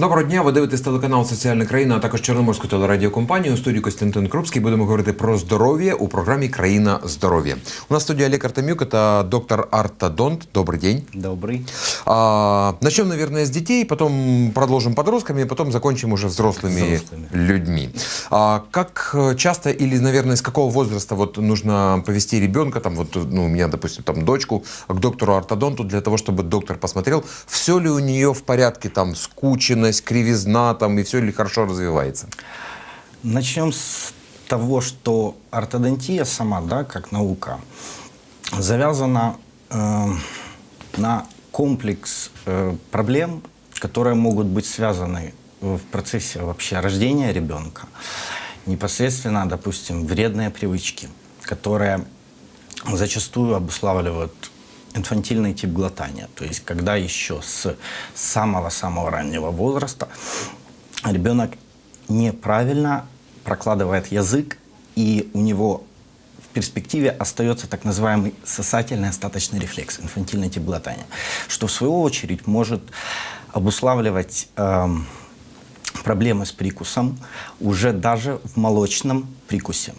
Доброго дня, ви дивитесь телеканал Соціальна країна, а також Чорноморську телерадіокомпанію. У студії Костянтин Крупський будемо говорити про здоров'я у програмі Країна здоров'я. У нас в студии Олег Артемюк, это доктор Артодонт. Добрый день. Добрый. А, начнем, наверное, с детей, потом продолжим подростками, потом закончим уже взрослыми, Взрослыми. людьми. А, как часто или, наверное, с какого возраста вот нужно повести ребенка, там вот, ну, у меня, допустим, там дочку к доктору ортодонту для того, чтобы доктор посмотрел, все ли у нее в порядке, там, скученность, кривизна, там, и все ли хорошо развивается? Начнем с того, что ортодонтия сама, да, как наука, завязана э, на комплекс э, проблем, которые могут быть связаны в процессе вообще рождения ребенка. Непосредственно, допустим, вредные привычки, которые зачастую обуславливают инфантильный тип глотания. То есть, когда еще с самого-самого раннего возраста ребенок неправильно прокладывает язык, и у него в перспективе остается так называемый сосательный остаточный рефлекс, инфантильный тип глотания, что в свою очередь может обуславливать эм, проблемы с прикусом уже даже в молочном прикусе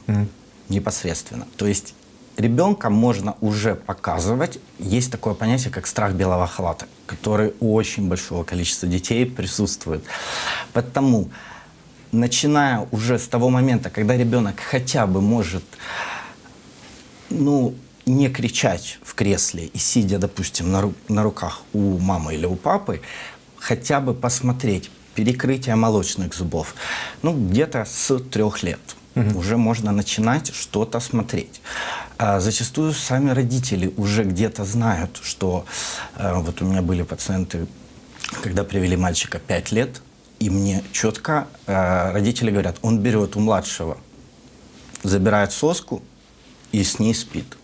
непосредственно. То есть ребенка можно уже показывать. Есть такое понятие, как страх белого халата, который у очень большого количества детей присутствует. Потому, начиная уже с того момента, когда ребенок хотя бы может, ну, не кричать в кресле и сидя, допустим, на, ру- на руках у мамы или у папы, хотя бы посмотреть перекрытие молочных зубов, ну, где-то с трех лет. Уже можно начинать что-то смотреть. А зачастую сами родители уже где-то знают, что э, вот у меня были пациенты, когда привели мальчика 5 лет, и мне четко э, родители говорят, он берет у младшего, забирает соску и с ней спит.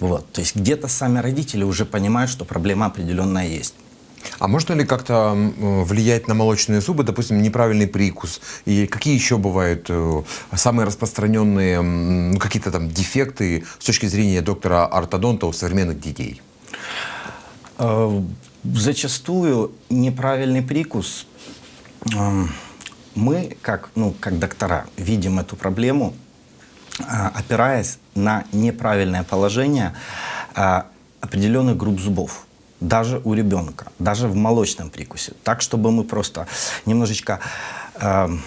Вот. То есть где-то сами родители уже понимают, что проблема определенная есть. А можно ли как-то м, влиять на молочные зубы, допустим, неправильный прикус? И какие еще бывают э, самые распространенные ну, какие-то там дефекты с точки зрения доктора ортодонта у современных детей? Э, Зачастую неправильный прикус. эм, Мы, как, ну, как доктора, видим эту проблему, опираясь на неправильное положение определенных групп зубов. Даже у ребенка, даже в молочном прикусе. Так, чтобы мы просто немножечко эм,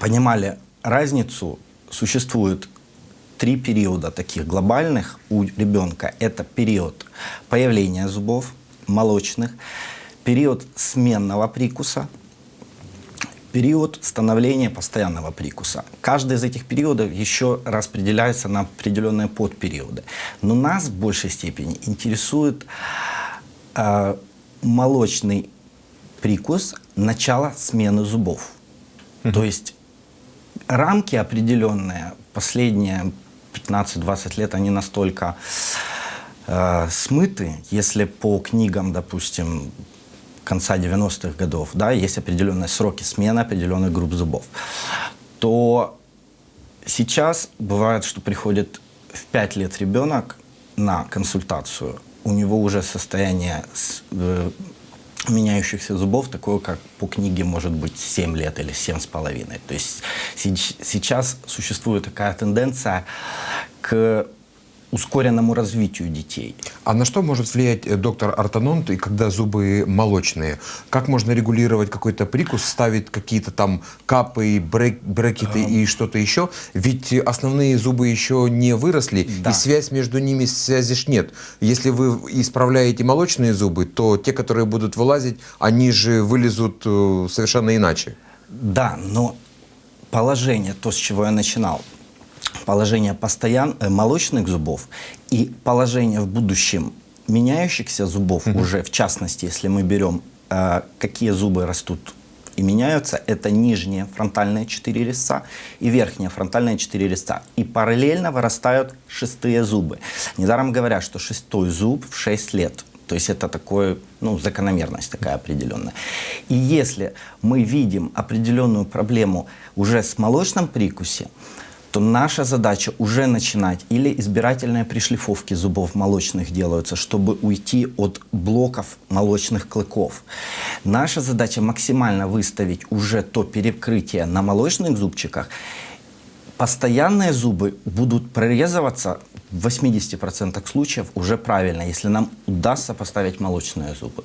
понимали разницу, существует три периода таких глобальных у ребенка. Это период появления зубов молочных, период сменного прикуса, период становления постоянного прикуса. Каждый из этих периодов еще распределяется на определенные подпериоды. Но нас в большей степени интересует э, молочный прикус начала смены зубов. То есть рамки определенные, последние 15-20 лет, они настолько э, смыты, если по книгам, допустим, конца 90-х годов, да, есть определенные сроки смены определенных групп зубов, то сейчас бывает, что приходит в 5 лет ребенок на консультацию, у него уже состояние с- э, меняющихся зубов такое, как по книге может быть 7 лет или 7 с половиной. То есть сейчас существует такая тенденция к ускоренному развитию детей. А на что может влиять э, доктор ортодонт, и когда зубы молочные? Как можно регулировать какой-то прикус, ставить какие-то там капы, брек- брекеты и что-то еще? Ведь основные зубы еще не выросли, Да. и связь между ними, связи ж нет. Если вы исправляете молочные зубы, то те, которые будут вылазить, они же вылезут э, совершенно иначе. Да, но положение, то, с чего я начинал, положение постоян, э, молочных зубов и положение в будущем меняющихся зубов, уже в частности, если мы берем, э, какие зубы растут и меняются, это нижние фронтальные четыре резца и верхние фронтальные четыре резца. И параллельно вырастают шестые зубы. Недаром говорят, что шестой зуб в 6 лет. То есть это такое, ну, закономерность такая определенная. И если мы видим определенную проблему уже с молочном прикусе, что наша задача уже начинать или избирательные пришлифовки зубов молочных делаются, чтобы уйти от блоков молочных клыков. Наша задача максимально выставить уже то перекрытие на молочных зубчиках, постоянные зубы будут прорезываться в 80% случаев уже правильно, если нам удастся поставить молочные зубы.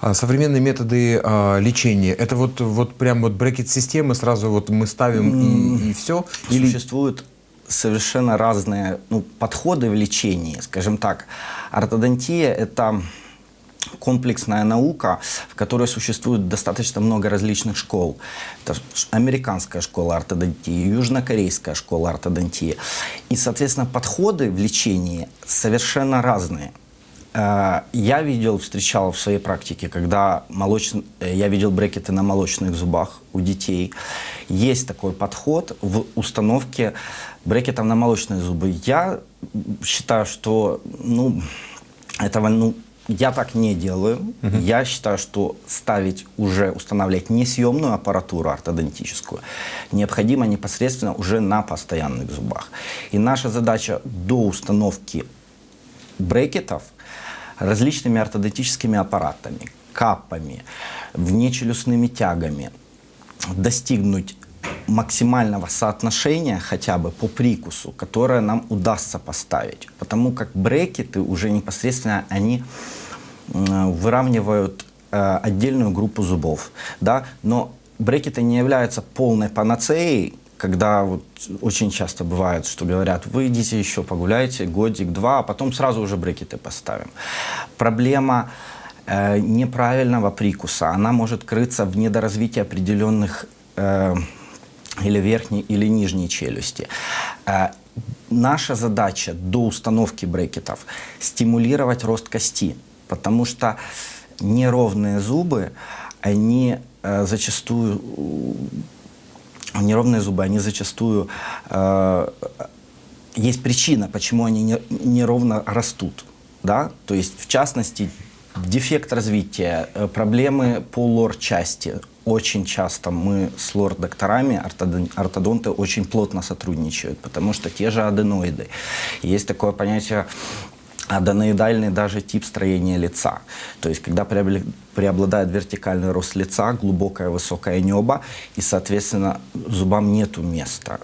А современные методы а, лечения, это вот, вот прям вот брекет-системы сразу вот мы ставим и, и все? Или... Существуют совершенно разные ну, подходы в лечении. Скажем так, ортодонтия – это комплексная наука, в которой существует достаточно много различных школ. Это американская школа ортодонтии, южнокорейская школа ортодонтии. И, соответственно, подходы в лечении совершенно разные. Э, я видел, встречал в своей практике, когда молоч... Э, я видел брекеты на молочных зубах у детей. Есть такой подход в установке брекетов на молочные зубы. Я считаю, что ну, этого ну, я так не делаю. Угу. Я считаю, что ставить уже, устанавливать несъемную аппаратуру ортодонтическую необходимо непосредственно уже на постоянных зубах. И наша задача до установки брекетов различными ортодонтическими аппаратами, капами, внечелюстными тягами достигнуть максимального соотношения хотя бы по прикусу, которое нам удастся поставить. Потому как брекеты уже непосредственно, они выравнивают э, отдельную группу зубов. Да? Но брекеты не являются полной панацеей, когда вот очень часто бывает, что говорят, вы идите еще погуляйте годик-два, а потом сразу уже брекеты поставим. Проблема э, неправильного прикуса, она может крыться в недоразвитии определенных э, или верхней, или нижней челюсти. Э, наша задача до установки брекетов стимулировать рост кости, потому что неровные зубы, они э, зачастую неровные зубы, они зачастую э, есть причина, почему они не, неровно растут, да, то есть в частности дефект развития, э, проблемы по лор-части, очень часто мы с лор-докторами, ортодонты очень плотно сотрудничают, потому что те же аденоиды. Есть такое понятие аденоидальный даже тип строения лица. То есть, когда преобладает вертикальный рост лица, глубокое высокое небо, и, соответственно, зубам нету места.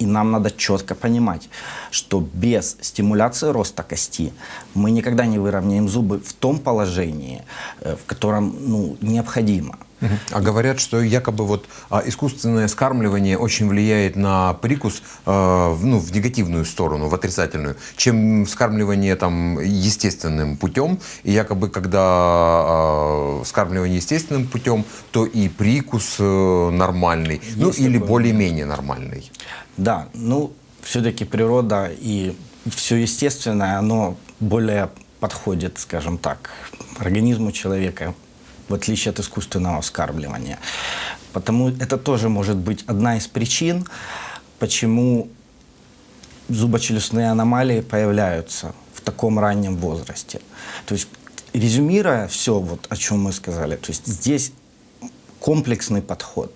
И нам надо четко понимать, что без стимуляции роста кости мы никогда не выровняем зубы в том положении, э, в котором ну, необходимо. А говорят, что якобы вот а, искусственное скармливание очень влияет на прикус э, ну, в негативную сторону, в отрицательную, чем скармливание там естественным путем. И якобы, когда э, скармливание естественным путем, то и прикус э, нормальный, Есть ну или более-менее нормальный. Да, ну все-таки природа и все естественное, оно более подходит, скажем так, организму человека в отличие от искусственного вскармливания. Потому это тоже может быть одна из причин, почему зубочелюстные аномалии появляются в таком раннем возрасте. То есть, резюмируя все, вот, о чем мы сказали, то есть здесь комплексный подход.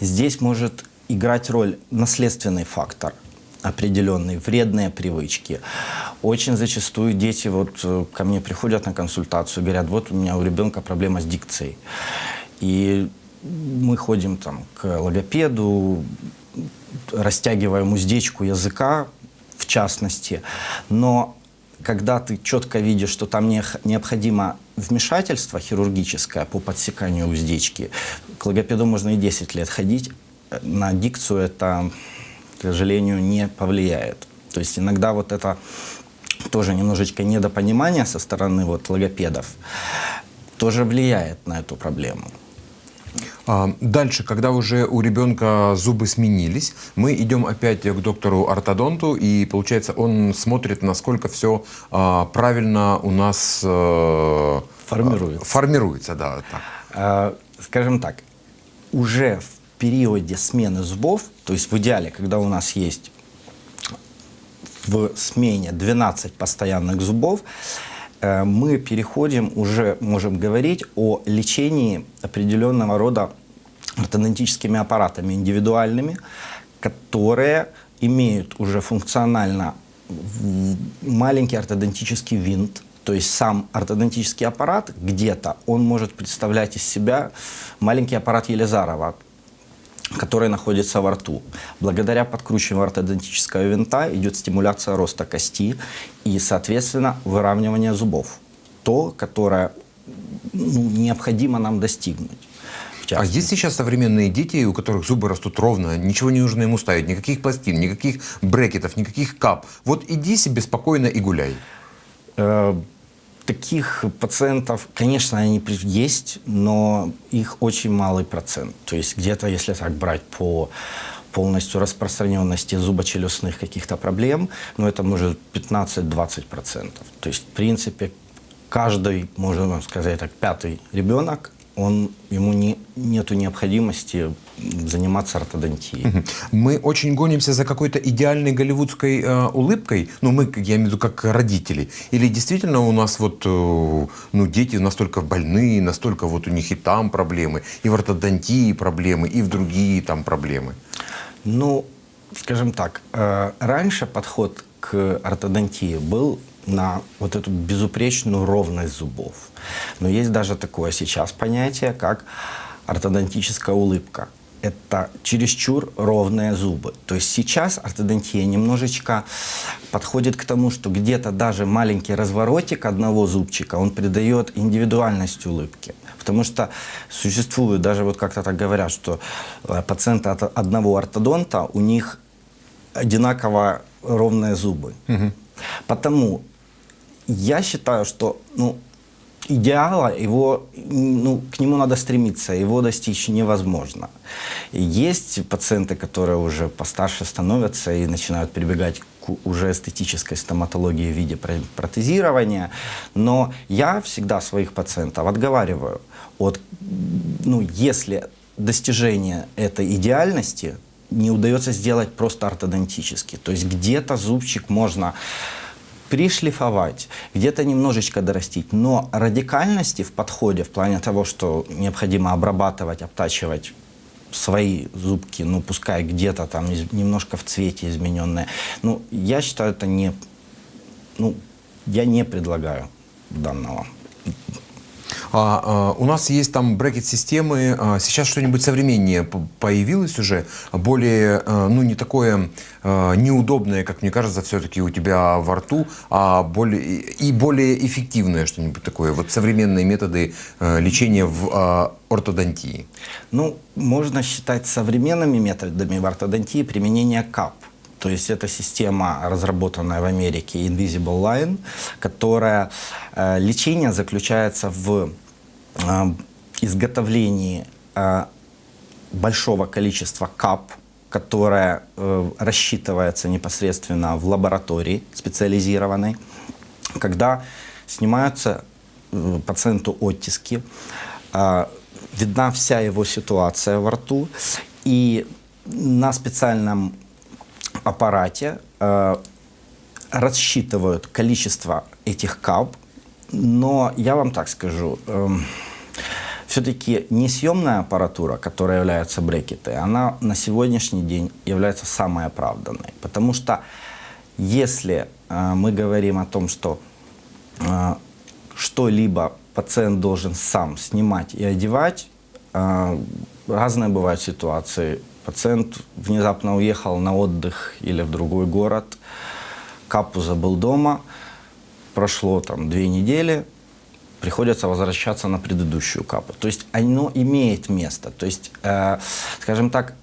Здесь может играть роль наследственный фактор – определенные вредные привычки. Очень зачастую дети вот э, ко мне приходят на консультацию, говорят, вот у меня у ребенка проблема с дикцией. И мы ходим там к логопеду, растягиваем уздечку языка, в частности. Но когда ты четко видишь, что там не, необходимо вмешательство хирургическое по подсеканию уздечки, к логопеду можно и 10 лет ходить. На дикцию это к сожалению, не повлияет. То есть иногда вот это тоже немножечко недопонимание со стороны вот логопедов тоже влияет на эту проблему. А, дальше, когда уже у ребенка зубы сменились, мы идем опять к доктору ортодонту, и получается, он смотрит, насколько все а, правильно у нас э, формируется. Формируется, да. Так. А, скажем так, уже в периоде смены зубов, то есть в идеале, когда у нас есть в смене 12 постоянных зубов, э, мы переходим, уже можем говорить о лечении определенного рода ортодонтическими аппаратами индивидуальными, которые имеют уже функционально маленький ортодонтический винт, то есть сам ортодонтический аппарат где-то, он может представлять из себя маленький аппарат Елизарова, который находится во рту. Благодаря подкручиванию ортодонтического винта идет стимуляция роста кости и, соответственно, выравнивание зубов. То, которое ну, необходимо нам достигнуть. А есть сейчас современные дети, у которых зубы растут ровно, ничего не нужно ему ставить, никаких пластин, никаких брекетов, никаких кап. Вот иди себе спокойно и гуляй. Таких пациентов, конечно, они есть, но их очень малый процент. То есть где-то, если так брать по полностью распространенности зубочелюстных каких-то проблем, ну, это может 15-20%. То есть, в принципе, каждый, можно сказать так, пятый ребенок он, ему не, нету необходимости заниматься ортодонтией. Мы очень гонимся за какой-то идеальной голливудской э, улыбкой, ну мы, я имею в виду, как родители. Или действительно у нас вот, э, ну дети настолько больные, настолько вот у них и там проблемы, и в ортодонтии проблемы, и в другие там проблемы? Ну, скажем так, э, раньше подход к ортодонтии был на вот эту безупречную ровность зубов. Но есть даже такое сейчас понятие, как ортодонтическая улыбка. Это чересчур ровные зубы. То есть сейчас ортодонтия немножечко подходит к тому, что где-то даже маленький разворотик одного зубчика, он придает индивидуальность улыбке. Потому что существует, даже вот как-то так говорят, что э, пациенты от одного ортодонта, у них одинаково ровные зубы. Угу. Потому я считаю, что ну, идеала, его, ну, к нему надо стремиться, его достичь невозможно. Есть пациенты, которые уже постарше становятся и начинают прибегать к уже эстетической стоматологии в виде протезирования, но я всегда своих пациентов отговариваю от, ну, если достижение этой идеальности не удается сделать просто ортодонтически, то есть где-то зубчик можно пришлифовать, где-то немножечко дорастить, но радикальности в подходе в плане того, что необходимо обрабатывать, обтачивать свои зубки, ну, пускай где-то там немножко в цвете измененные. Ну, я считаю, это не... Ну, я не предлагаю данного. А, а, у нас есть там брекет-системы. А, сейчас что-нибудь современнее появилось уже, более, а, ну, не такое неудобное, как мне кажется, все-таки у тебя во рту, а более, и более эффективное что-нибудь такое. Вот современные методы лечения в ортодонтии. Ну, можно считать современными методами в ортодонтии применение КАП. То есть это система, разработанная в Америке, Invisible Line, которая э, лечение заключается в изготовлении э, большого количества кап, которое э, рассчитывается непосредственно в лаборатории специализированной, когда снимаются э, пациенту оттиски, э, видна вся его ситуация во рту, и на специальном аппарате э, рассчитывают количество этих кап, но я вам так скажу, э, все-таки несъемная аппаратура, которая является брекеты, она на сегодняшний день является самой оправданной. Потому что если э, мы говорим о том, что э, что-либо пациент должен сам снимать и одевать, э, разные бывают ситуации Пациент внезапно уехал на отдых или в другой город, капу забыл дома, прошло там две недели, приходится возвращаться на предыдущую капу. То есть оно имеет место. То есть, э, скажем так,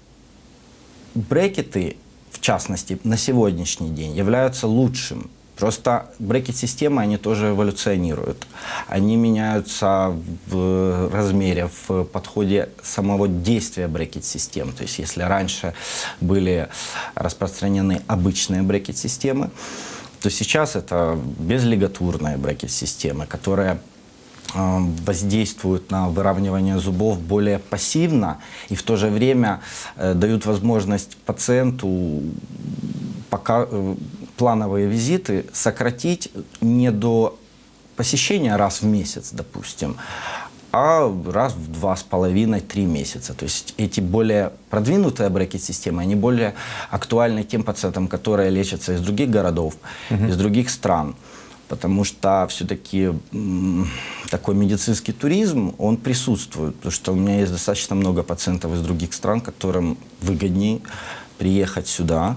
брекеты, в частности, на сегодняшний день являются лучшим Просто брекет-системы, они тоже эволюционируют. Они меняются в размере, в подходе самого действия брекет-систем. То есть если раньше были распространены обычные брекет-системы, то сейчас это безлигатурные брекет-системы, которые воздействуют на выравнивание зубов более пассивно и в то же время э, дают возможность пациенту пока, э, плановые визиты сократить не до посещения раз в месяц, допустим, а раз в два с половиной, три месяца. То есть эти более продвинутые брекет-системы, они более актуальны тем пациентам, которые лечатся из других городов, из других стран. Потому что все-таки такой медицинский туризм, он присутствует. Потому что у меня есть достаточно много пациентов из других стран, которым выгоднее приехать сюда,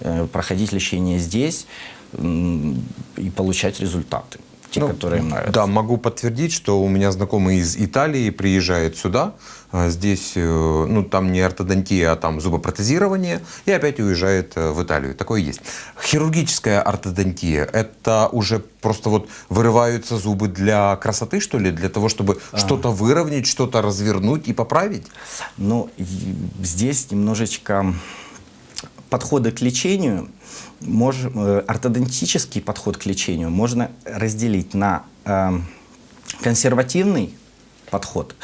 э, проходить лечение здесь и получать результаты те, Ну, которые им нравятся. Да, могу подтвердить, что у меня знакомый из Италии приезжает сюда. А Здесь, э, ну, там не ортодонтия, а там зубопротезирование. И опять уезжает э, в Италию. Такое есть. Хирургическая ортодонтия – это уже просто вот вырываются зубы для красоты, что ли? Для того, чтобы что-то выровнять, что-то развернуть и поправить? И здесь немножечко подходы к лечению, мож- э, ортодонтический подход к лечению можно разделить на э, консервативный подход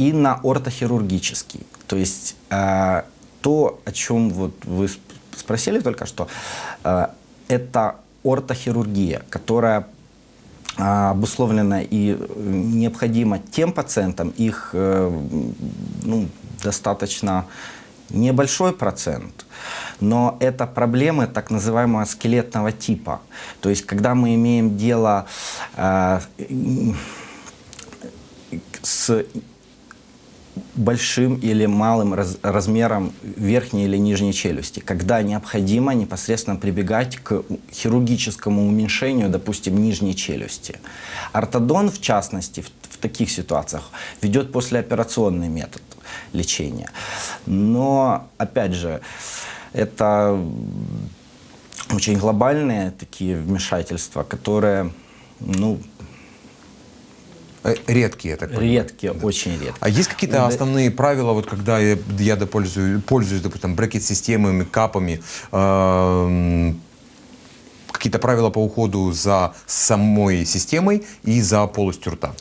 и на ортохирургический. То есть э, то, о чем вот вы сп- спросили только что, э, это ортохирургия, которая а, обусловлена и э, необходима тем пациентам, их э, ну, достаточно небольшой процент, но это проблемы так называемого скелетного типа. То есть, когда мы имеем дело э, с большим или малым раз- размером верхней или нижней челюсти, когда необходимо непосредственно прибегать к хирургическому уменьшению, допустим, нижней челюсти. Ортодон, в частности, в, в таких ситуациях ведет послеоперационный метод лечения. Но, опять же, это очень глобальные такие вмешательства, которые, ну, Редкие, я так понимаю. редкие, очень редкие. А есть какие-то да- основные правила, вот когда я, я допользую- пользуюсь, допустим, брекет-системами, капами, эм, какие-то правила по уходу за самой системой и за полостью рта?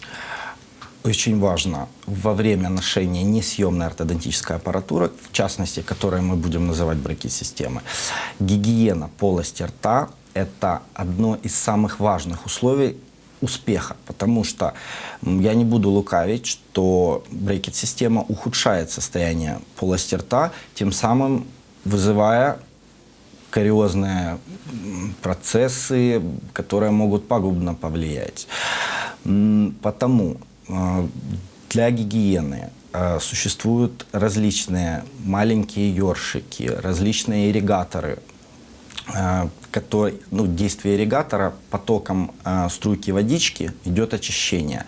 Очень важно во время ношения несъемной ортодонтической аппаратуры, в частности, которую мы будем называть брекет-системы, гигиена полости рта – это одно из самых важных условий успеха, потому что я не буду лукавить, что брекет-система ухудшает состояние полости рта, тем самым вызывая кариозные процессы, которые могут пагубно повлиять. Потому э, для гигиены э, существуют различные маленькие ёршики, различные ирригаторы, который, ну, действие ирригатора потоком э, струйки водички идет очищение.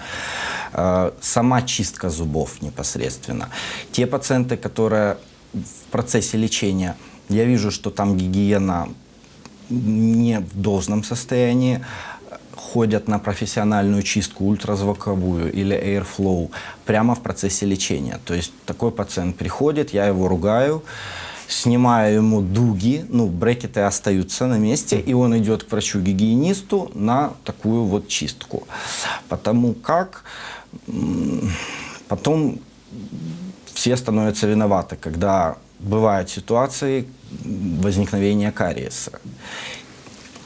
Э, сама чистка зубов непосредственно. Те пациенты, которые в процессе лечения, я вижу, что там гигиена не в должном состоянии, ходят на профессиональную чистку ультразвуковую или airflow прямо в процессе лечения. То есть такой пациент приходит, я его ругаю, снимаю ему дуги, ну, брекеты остаются на месте, и он идет к врачу-гигиенисту на такую вот чистку. Потому как потом все становятся виноваты, когда бывают ситуации возникновения кариеса.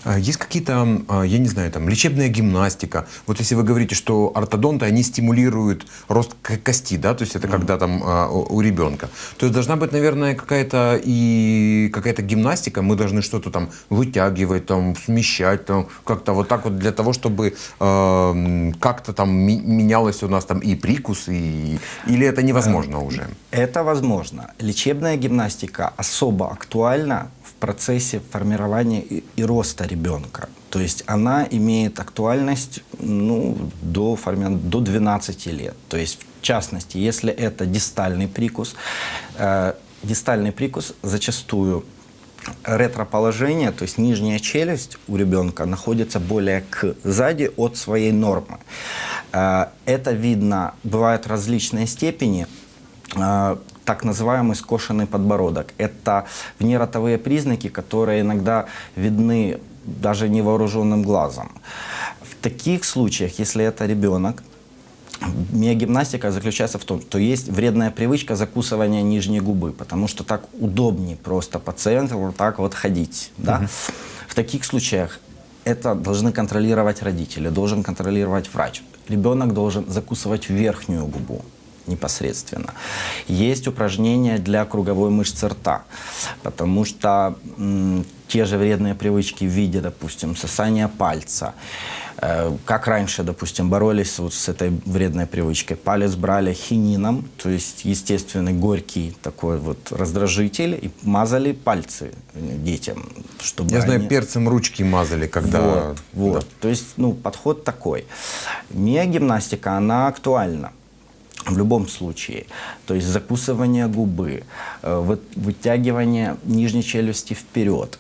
А Есть какие-то, а, я не знаю, там, лечебная гимнастика. Вот если вы говорите, что ортодонты, они стимулируют рост кости, да, то есть это когда там а, у ребенка. То есть должна быть, наверное, какая-то и какая-то гимнастика. Мы должны что-то там вытягивать, там, смещать, там, как-то вот так вот для того, чтобы м, как-то там менялось у нас там и прикус, и... или это невозможно уже? Это возможно. Лечебная гимнастика особо актуальна процессе формирования и, и роста ребенка. То есть она имеет актуальность ну, до, форми- до 12 лет. То есть, в частности, если это дистальный прикус, э, дистальный прикус зачастую ретроположение, то есть нижняя челюсть у ребенка находится более к сзади от своей нормы. Э, Это видно, бывают различные степени. Так называемый скошенный подбородок. Это внеротовые признаки, которые иногда видны даже невооруженным глазом. В таких случаях, если это ребенок, Миогимнастика заключается в том, что есть вредная привычка закусывания нижней губы, потому что так удобнее просто пациенту вот так вот ходить. Да? В таких случаях это должны контролировать родители, должен контролировать врач. Ребенок должен закусывать верхнюю губу непосредственно. Есть упражнения для круговой мышцы рта, потому что те же вредные привычки в виде, допустим, сосания пальца, э, как раньше, допустим, боролись вот с этой вредной привычкой. Палец брали хинином, то есть естественный горький такой вот раздражитель, и мазали пальцы детям, чтобы Я знаю, они- перцем ручки мазали, когда... вот, вот. То есть, ну, подход такой. Миогимнастика, она актуальна. В любом случае. То есть закусывание губы, э, вы- вытягивание нижней челюсти вперед.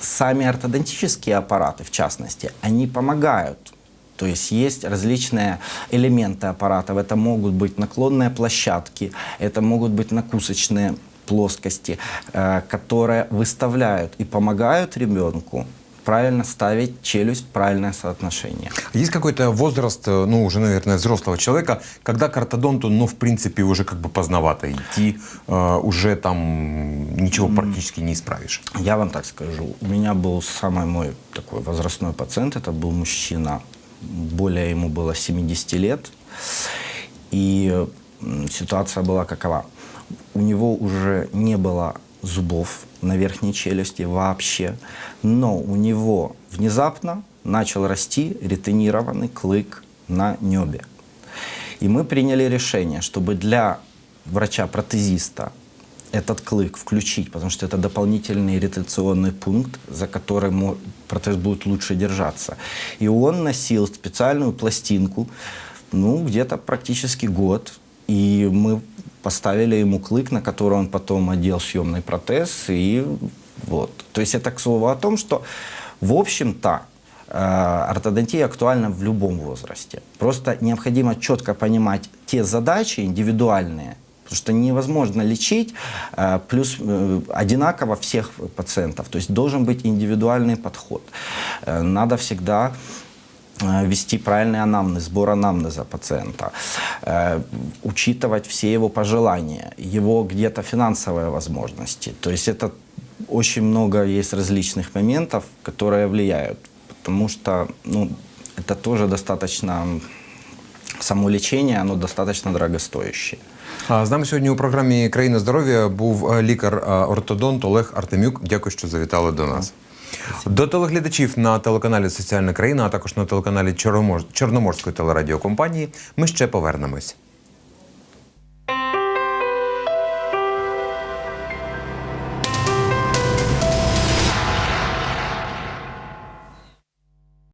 Сами ортодонтические аппараты, в частности, они помогают. То есть есть различные элементы аппаратов. Это могут быть наклонные площадки, это могут быть накусочные плоскости, э, которые выставляют и помогают ребенку правильно ставить челюсть, правильное соотношение. Есть какой-то возраст, э, ну, уже, наверное, взрослого человека, когда к ортодонту, ну, в принципе, уже как бы поздновато идти, э, уже там ничего практически не исправишь. Я вам так скажу. У меня был самый мой такой возрастной пациент. Это был мужчина, более ему было 70 лет. И ситуация была какова. У него уже не было зубов на верхней челюсти вообще, но у него внезапно начал расти ретенированный клык на небе. И мы приняли решение, чтобы для врача-протезиста этот клык включить, потому что это дополнительный ретенционный пункт, за который мо- протез будет лучше держаться. И он носил специальную пластинку, ну, где-то практически год. И мы поставили ему клык, на который он потом одел съемный протез. И вот. То есть это к слову о том, что, в общем-то, Э, Ортодонтия актуальна в любом возрасте. Просто необходимо четко понимать те задачи индивидуальные, потому что невозможно лечить э, плюс э, одинаково всех пациентов. То есть должен быть индивидуальный подход. Надо всегда вести правильный анамнез, сбор анамнеза пациента, э, учитывать все его пожелания, его где-то финансовые возможности. То есть это очень много есть различных моментов, которые влияют, потому что ну, это тоже достаточно самолечение, оно достаточно дорогостоящее. А, З нами сьогодні у програмі Країна здоров'я був е, лікар-ортодонт Олег Артемюк. Дякую, що завітали до нас. До телеглядачів на телеканалі Соціальна країна, а також на телеканалі Чорномор- Чорноморської телерадіокомпанії. Ми ще повернемось.